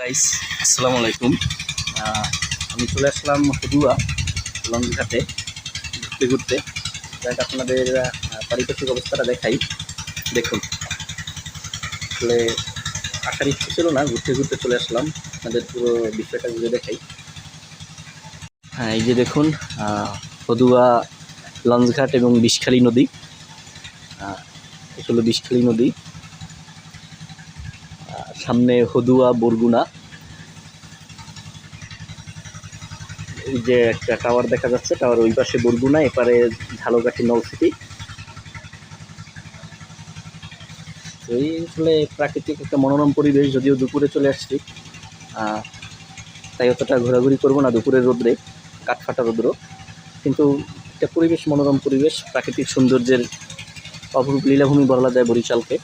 Guys আসসালামু আলাইকুম। আমি চলে আসলাম হদুয়া লঞ্চঘাটে ঘুরতে ঘুরতে। যাক, আপনাদের পারিপার্শ্বিক অবস্থাটা দেখাই। দেখুন, আসলে আসার ইচ্ছে ছিল না, ঘুরতে ঘুরতে চলে আসলাম। আপনাদের পুরো বিষয়টা ঘুরে দেখাই। হ্যাঁ এই যে দেখুন হদুয়া লঞ্চঘাট এবং বিষখালী নদী। এটা বিষখালী নদী। সামনে হদুয়া, বরগুনা। এই যে একটা টাওয়ার দেখা যাচ্ছে টাওয়ার ওই পাশে বরগুনা, এপারে ঝালকাঠি নলসিটি এই আসলে প্রাকৃতিক একটা মনোরম পরিবেশ, যদিও দুপুরে চলে আসছি। তাই অতটা ঘোরাঘুরি করব না দুপুরের রোদ্রে, কাঠফাটা রোদ্র। কিন্তু একটা পরিবেশ, মনোরম পরিবেশ, প্রাকৃতিক সৌন্দর্যের অপরূপ লীলাভূমি বলা যায় বরিশালকে।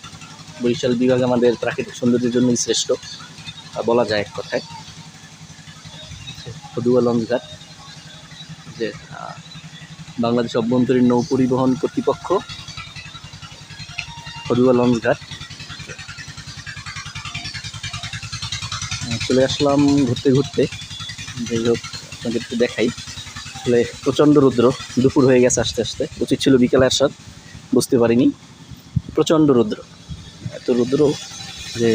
বরিশাল বিভাগ আমাদের প্রাকৃতিক সৌন্দর্যের জন্যই শ্রেষ্ঠ বলা যায় এক কথায়। হদুয়া লঞ্চঘাট, যে বাংলাদেশ অভ্যন্তরীণ নৌ পরিবহন কর্তৃপক্ষ। হদুয়া লঞ্চঘাট। চলে আসলাম ঘুরতে ঘুরতে। যাই হোক আপনাদের একটু দেখাই। আসলে প্রচণ্ড রৌদ্র, দুপুর হয়ে গেছে আস্তে আস্তে। উচিত ছিল বিকেলে আসার, বুঝতে পারিনি। প্রচণ্ড রৌদ্র। এত রৌদ্র, যে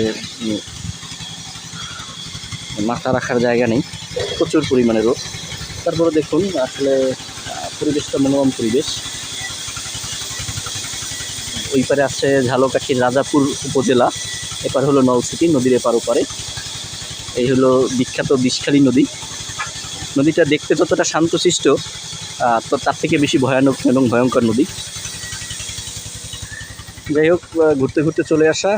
মাথা রাখার জায়গা নেই, প্রচুর পরিমাণে রোদ তারপরে দেখুন, আসলে পরিবেশটা মনোরম পরিবেশ। ওই পারে আছে ঝালকাঠির রাজাপুর উপজেলা, এপার হলো নলসিটি নদীর এপার ওপারে। এই হলো বিখ্যাত বিষখালী নদী। নদীটা দেখতে যতটা শান্তশিষ্ট তার থেকে বেশি ভয়ানক এবং ভয়ঙ্কর নদী। যাই হোক ঘুরতে ঘুরতে চলে আসা।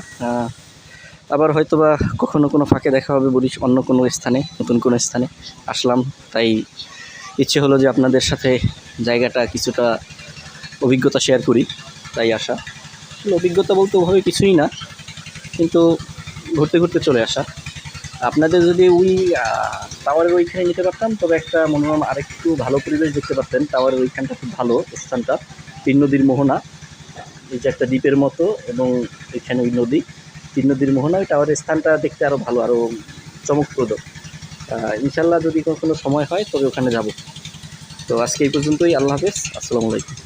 আবার হয়তো বা কখনো কোনো ফাঁকে দেখা হবে বলিস অন্য কোনো স্থানে, নতুন কোনো স্থানে আসলাম। তাই ইচ্ছে হলো যে আপনাদের সাথে জায়গাটা কিছুটা অভিজ্ঞতা শেয়ার করি, তাই আসা। অভিজ্ঞতা বলতে ওভাবে কিছুই না, কিন্তু ঘুরতে ঘুরতে চলে আসা। আপনাদের যদি ওই টাওয়ারের ওইখানে নিতে পারতাম, তবে একটা মনোরম আরেকটু ভালো পরিবেশ দেখতে পারতেন। টাওয়ারের ওইখানটা খুব ভালো স্থানটা, তিন নদীর মোহনা। এই যে একটা দ্বীপের মতো এবং এখানে ওই নদী, তিন নদীর মোহনা, ওই টাওয়ারের স্থানটা দেখতে আরও ভালো আরও চমকপ্রদ। ইনশাল্লাহ যদি কখনো সময় হয়, তবে ওখানে যাব। তো আজকে এই পর্যন্তই, আল্লাহ হাফেজ, আসসালামু আলাইকুম।